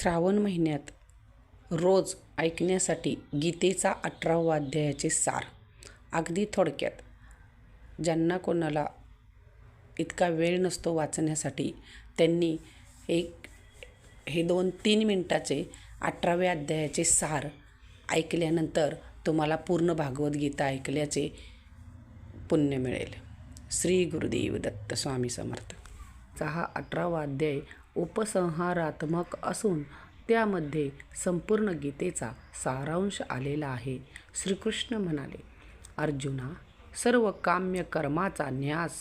श्रावण महिन्यात रोज ऐकण्यासाठी गीतेचा अठरावा अध्यायाचे सार. अगदी थोडक्यात ज्यांना कोणाला इतका वेळ नसतो वाचण्यासाठी त्यांनी एक हे दोन तीन मिनटाचे अठराव्या अध्यायाचे सार ऐकल्यानंतर तुम्हाला पूर्ण भागवद्गीता ऐकल्याचे पुण्य मिळेल. श्री गुरुदेव दत्त स्वामी समर्थ. हा अठरावा अध्याय उपसंहारात्मक असून त्यामध्ये संपूर्ण गीतेचा सारांश आलेला आहे. श्रीकृष्ण म्हणाले अर्जुना सर्व काम्य कर्माचा न्यास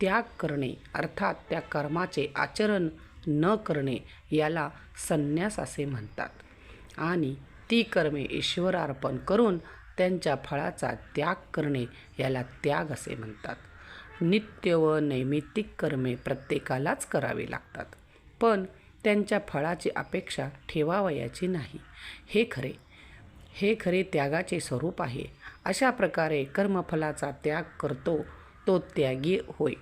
त्याग करणे अर्थात त्या कर्माचे आचरण न करणे याला संन्यास असे म्हणतात. आणि ती कर्मे ईश्वरार्पण करून त्यांच्या फळाचा त्याग करणे याला त्याग असे म्हणतात. नित्य व नैमित्तिक कर्मे प्रत्येकालाच करावी लागतात. पण त्यांच्या फळाची अपेक्षा ठेवावयाची नाही. हे खरे. हे खरे त्यागाचे स्वरूप आहे. अशा प्रकारे कर्मफलाचा त्याग करतो तो त्यागी होय.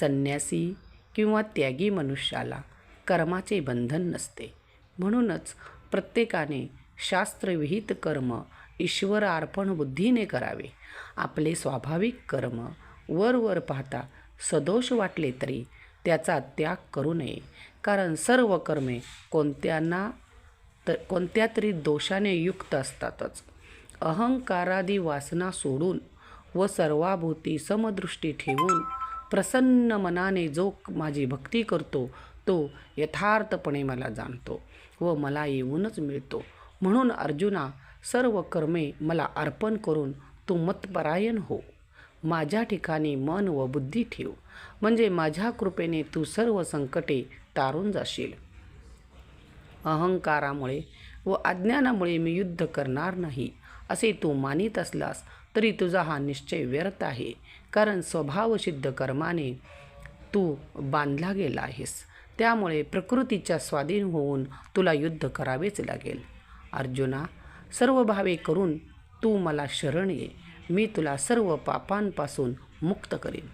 संन्यासी किंवा त्यागी मनुष्याला कर्माचे बंधन नसते. म्हणूनच प्रत्येकाने शास्त्रविहित कर्म ईश्वरार्पण बुद्धीने करावे. आपले स्वाभाविक कर्म वर वर पाहता सदोष वाटले तरी त्याचा त्याग करू नये. कारण सर्व कर्मे कोणत्यांना तर कोणत्या तरी दोषाने युक्त असतातच. अहंकारादी वासना सोडून व सर्वाभूती समदृष्टी ठेवून प्रसन्न मनाने जो माझी भक्ती करतो तो यथार्थपणे मला जाणतो व मला येऊनच मिळतो. म्हणून अर्जुना सर्व कर्मे मला अर्पण करून तू मतपरायण हो. माझ्या ठिकाणी मन व बुद्धी ठेव. म्हणजे माझ्या कृपेने तू सर्व संकटे तारून जाशील. अहंकारामुळे व अज्ञानामुळे मी युद्ध करणार नाही. असे तू मानित असलास तरी तुझा हा निश्चय व्यर्थ आहे. कारण स्वभावसिद्ध कर्माने तू बांधला गेला आहेस. त्यामुळे प्रकृतीच्या स्वाधीन होऊन तुला युद्ध करावेच लागेल. अर्जुना सर्व भावे करून तू मला शरण ये. मी तुला सर्व पापांपासून मुक्त करीन.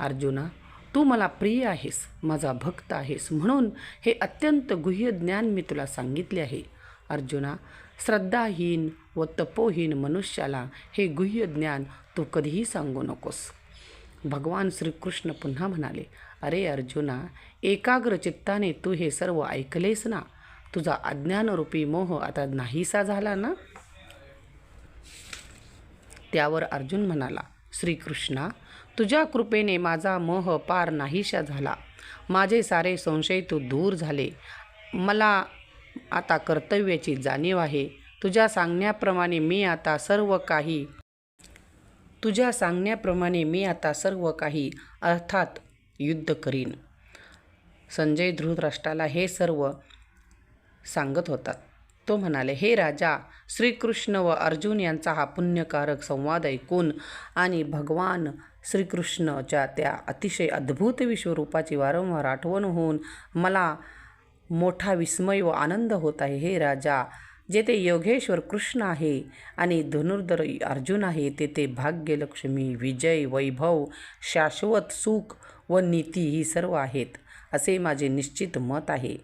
अर्जुना तू मला प्रिय आहेस माझा भक्त आहेस म्हणून हे अत्यंत गुह्य ज्ञान मी तुला सांगितले आहे. अर्जुना श्रद्धाहीन व तपोहीन मनुष्याला हे गुह्य ज्ञान तू कधीही सांगू नकोस. भगवान श्रीकृष्ण पुन्हा म्हणाले अरे अर्जुना एकाग्र चित्ताने तू हे सर्व ऐकलेस ना? तुझा अज्ञानरूपी मोह आता नाहीसा झाला ना? त्यावर अर्जुन म्हणाला श्रीकृष्णा तुझ्या कृपेने माझा मोह पार नाहीशा झाला. माझे सारे संशय तू दूर झाले. मला आता कर्तव्याची जाणीव आहे. तुझ्या सांगण्याप्रमाणे मी आता सर्व काही तुझ्या सांगण्याप्रमाणे मी आता सर्व काही अर्थात युद्ध करीन. संजय धृतराष्ट्राला हे सर्व सांगत होतात तो म्हणाले हे राजा श्रीकृष्ण व अर्जुन यांचा हा पुण्यकारक संवाद ऐकून आणि भगवान श्रीकृष्णच्या त्या अतिशय अद्भुत विश्वरूपाची वारंवार आठवण होऊन मला मोठा विस्मय व आनंद होत आहे. हे राजा जेथे योगेश्वर कृष्ण आहे आणि धनुर्धर अर्जुन आहे तेथे भाग्यलक्ष्मी विजय वैभव शाश्वत सुख व नीती ही सर्व आहेत असे माझे निश्चित मत आहे.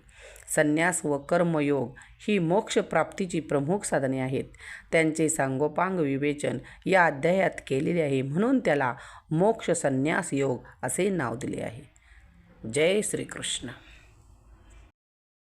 संन्यास व कर्मयोग ही मोक्षप्राप्तीची प्रमुख साधने आहेत. त्यांचे सांगोपांग विवेचन या अध्यायात केलेले आहे म्हणून त्याला मोक्ष संन्यास योग असे नाव दिले आहे. जय श्रीकृष्ण.